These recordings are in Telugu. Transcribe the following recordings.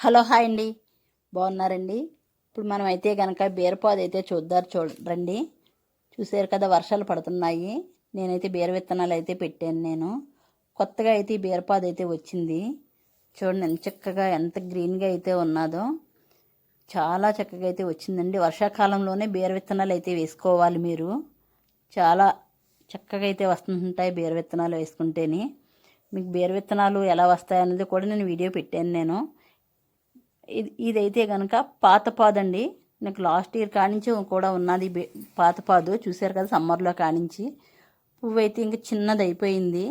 హలో హాయ్ అండి. బాగున్నారండి? ఇప్పుడు మనం అయితే కనుక బీరపాదు అయితే చూద్దారు చూడండి చూసారు కదా వర్షాలు పడుతున్నాయి. నేనైతే బీర విత్తనాలు అయితే పెట్టాను నేను. కొత్తగా అయితే ఈ బీరపాదు అయితే వచ్చింది. చూడండి ఎంత చక్కగా ఎంత గ్రీన్గా అయితే ఉన్నదో. చాలా చక్కగా అయితే వచ్చిందండి. వర్షాకాలంలోనే బీర విత్తనాలు అయితే వేసుకోవాలి మీరు. చాలా చక్కగా అయితే వస్తుంటాయి బీర విత్తనాలు వేసుకుంటేనే. మీకు బీర విత్తనాలు ఎలా వస్తాయి అనేది కూడా నేను వీడియో పెట్టాను నేను. ఇది ఇదైతే కనుక పాతపాదండి నాకు లాస్ట్ ఇయర్ కానించి కూడా ఉన్నది పాత పాతపాదు చూశారు కదా సమ్మర్లో కానించి. పువ్వు అయితే ఇంకా చిన్నది అయిపోయింది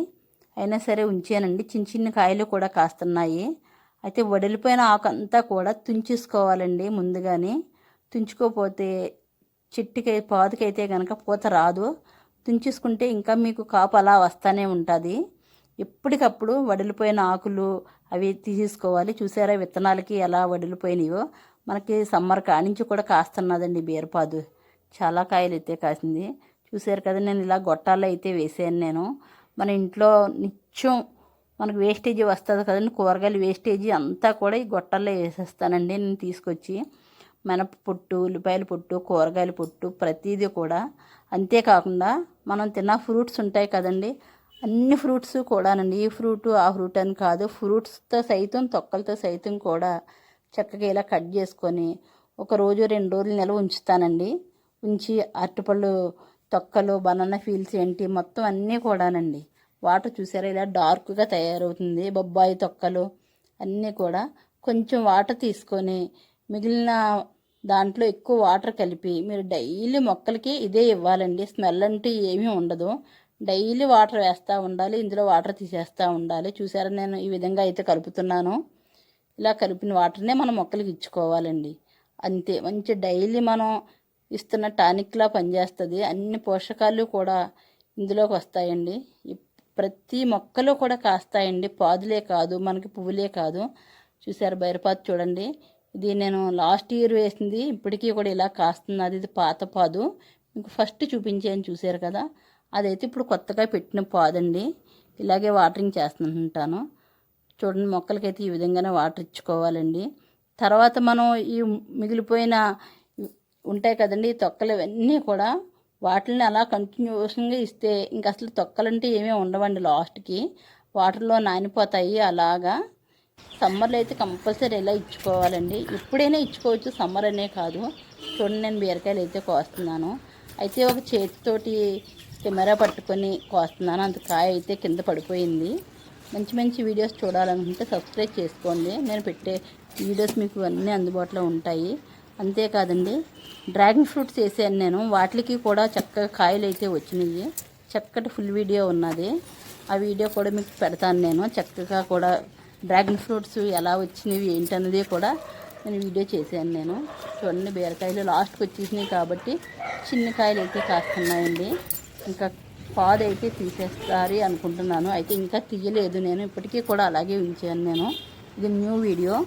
అయినా సరే ఉంచానండి. చిన్న చిన్న కాయలు కూడా కాస్తున్నాయి. అయితే వడిలిపోయిన ఆకంతా కూడా తుంచేసుకోవాలండి ముందుగానే. తుంచుకోపోతే చెట్టుకి పాదుకైతే కనుక పూత రాదు. తుంచేసుకుంటే ఇంకా మీకు కాపు అలా వస్తూనే ఉంటుంది. ఎప్పటికప్పుడు వడిలిపోయిన ఆకులు అవి తీసుకోవాలి చూసారా విత్తనాలకి ఎలా వడిలిపోయినాయో? మనకి సమ్మర్ కానించి కూడా కాస్తున్నదండి బీరపాదు. చాలా కాయలు అయితే కాసింది. చూసారు కదా నేను ఇలా గొట్టాల్లో అయితే వేసాను నేను. మన ఇంట్లో నిత్యం మనకు వేస్టేజీ వస్తుంది కదండి కూరగాయలు వేస్టేజీ అంతా కూడా ఈ గొట్టాల్లో వేసేస్తానండి నేను తీసుకొచ్చి. మినప పొట్టు ఉల్లిపాయల పొట్టు కూరగాయల పొట్టు ప్రతిదీ కూడా. అంతేకాకుండా మనం తిన్న ఫ్రూట్స్ ఉంటాయి కదండి అన్ని ఫ్రూట్స్ కూడానండి. ఈ ఫ్రూట్ ఆ ఫ్రూట్ అని కాదు. ఫ్రూట్స్తో సైతం తొక్కలతో సైతం కూడా చక్కగా ఇలా కట్ చేసుకొని ఒక రోజు రెండు రోజులు నెల ఉంచుతానండి. ఉంచి అరటిపళ్ళు తొక్కలు బనానా ఫీల్స్ ఏంటి మొత్తం అన్నీ కూడానండి. వాటర్ చూసారా? ఇలా డార్క్గా తయారవుతుంది. బొబ్బాయి తొక్కలు అన్నీ కూడా కొంచెం వాటర్ తీసుకొని మిగిలిన దాంట్లో ఎక్కువ వాటర్ కలిపి మీరు డైలీ మొక్కలకి ఇదే ఇవ్వాలండి. స్మెల్ అంటూ ఏమీ ఉండదు. డైలీ వాటర్ వేస్తూ ఉండాలి ఇందులో వాటర్ తీసేస్తూ ఉండాలి. చూసారా నేను ఈ విధంగా అయితే కలుపుతున్నాను. ఇలా కలిపిన వాటర్నే మనం మొక్కలకి ఇచ్చుకోవాలండి. అంతే మంచి డైలీ మనం ఇస్తున్న టానిక్లా పనిచేస్తుంది. అన్ని పోషకాలు కూడా ఇందులోకి వస్తాయండి. ప్రతి మొక్కలు కూడా కాస్తాయండి. పాదులే కాదు మనకి పువ్వులే కాదు. చూసారు బైరపాదు చూడండి. ఇది నేను లాస్ట్ ఇయర్ వేసింది ఇప్పటికీ కూడా ఇలా కాస్తున్నది. ఇది పాత పాదు. మీకు ఫస్ట్ చూపించాను చూసారు కదా. అదైతే ఇప్పుడు కొత్తగా పెట్టిన పాదండి. ఇలాగే వాటరింగ్ చేస్తుంటాను. చూడండి మొక్కలకైతే ఈ విధంగానే వాటర్ ఇచ్చుకోవాలండి. తర్వాత మనం ఈ మిగిలిపోయిన ఉంటాయి కదండి తొక్కలు ఇవన్నీ కూడా వాటిని అలా కంటిన్యూషన్గా ఇస్తే ఇంక అసలు తొక్కలంటే ఏమీ ఉండవండి లాస్ట్కి. వాటర్లో నానిపోతాయి అలాగా. సమ్మర్లో అయితే కంపల్సరీ ఇలా ఇచ్చుకోవాలండి. ఎప్పుడైనా ఇచ్చుకోవచ్చు సమ్మర్ అనే కాదు. చూడండి నేను బీరకాయలు అయితే కోస్తున్నాను. అయితే ఒక చేతితోటి కెమెరా పట్టుకొని కోస్తున్నాను. అంత కాయ అయితే కింద పడిపోయింది. మంచి మంచి వీడియోస్ చూడాలనుకుంటే సబ్స్క్రైబ్ చేసుకోండి. నేను పెట్టే వీడియోస్ మీకు అన్నీ అందుబాటులో ఉంటాయి. అంతేకాదండి డ్రాగన్ ఫ్రూట్స్ వేసాను నేను. వాటికి కూడా చక్కగా కాయలు అయితే వచ్చినాయి. చక్కటి ఫుల్ వీడియో ఉన్నది. ఆ వీడియో కూడా మీకు పెడతాను నేను. చక్కగా కూడా డ్రాగన్ ఫ్రూట్స్ ఎలా వచ్చినవి ఏంటన్నది కూడా నేను వీడియో చేశాను నేను. చూడండి బీరకాయలు లాస్ట్కి వచ్చేసినాయి కాబట్టి చిన్న కాయలు అయితే కాస్తున్నాయండి. ఇంకా పాదు అయితే తీసేస్తారు అనుకుంటున్నాను. అయితే ఇంకా తీయలేదు నేను. ఇప్పటికీ కూడా అలాగే ఉంచాను నేను. ఇది న్యూ వీడియో.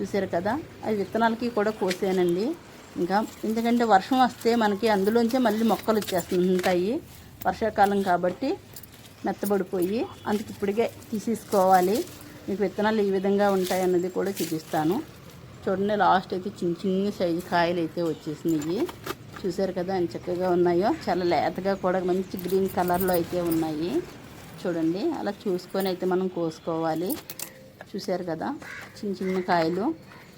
చూసారు కదా? అది విత్తనాలకి కూడా కోసానండి. ఇంకా ఎందుకంటే వర్షం వస్తే మనకి అందులోంచే మళ్ళీ మొక్కలు వచ్చేస్తుంటాయి వర్షాకాలం కాబట్టి మెత్తబడిపోయి అందుకు ఇప్పటికే తీసేసుకోవాలి. మీకు విత్తనాలు ఈ విధంగా ఉంటాయన్నది కూడా చూపిస్తాను. చూడండి లాస్ట్ అయితే చిన్న చిన్న సైజు కాయలు అయితే వచ్చేసినాయి. చూసారు కదా అని చక్కగా ఉన్నాయో. చాలా లేతగా కూడా మంచి గ్రీన్ కలర్లో అయితే ఉన్నాయి. చూడండి అలా చూసుకొని అయితే మనం కోసుకోవాలి. చూశారు కదా చిన్న చిన్న కాయలు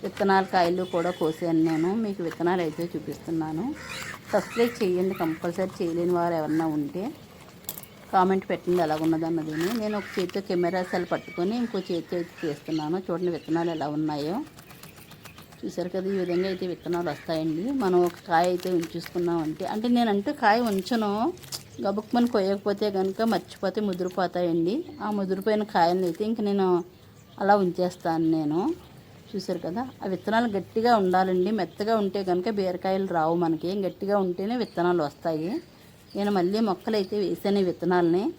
విత్తనాల కాయలు కూడా కోసాను నేను. మీకు విత్తనాలు అయితే చూపిస్తున్నాను. సబ్స్క్రైబ్ చేయండి కంపల్సరీ చేయలేని వారు ఎవరన్నా ఉంటే కామెంట్ పెట్టండి ఎలా ఉన్నది నేను ఒక చేతితో కెమెరా సెల్ పట్టుకొని ఇంకో చేతితో అయితే చేస్తున్నాను చూడండి విత్తనాలు ఎలా ఉన్నాయో. చూసారు కదా ఈ విధంగా అయితే విత్తనాలు వస్తాయండి. మనం ఒక కాయ అయితే ఉంచేసుకున్నామంటే అంటే నేనంటూ కాయ ఉంచను. గబుక్మని కొయ్యకపోతే కనుక మర్చిపోతే ముదిరిపోతాయండి. ఆ ముదిరిపోయిన కాయలను అయితే ఇంక నేను అలా ఉంచేస్తాను నేను. చూసారు కదా ఆ విత్తనాలు గట్టిగా ఉండాలండి. మెత్తగా ఉంటే కనుక బీరకాయలు రావు మనకి. గట్టిగా ఉంటేనే విత్తనాలు వస్తాయి. నేను మళ్ళీ మొక్కలు అయితే వేసాను ఈ విత్తనాలని.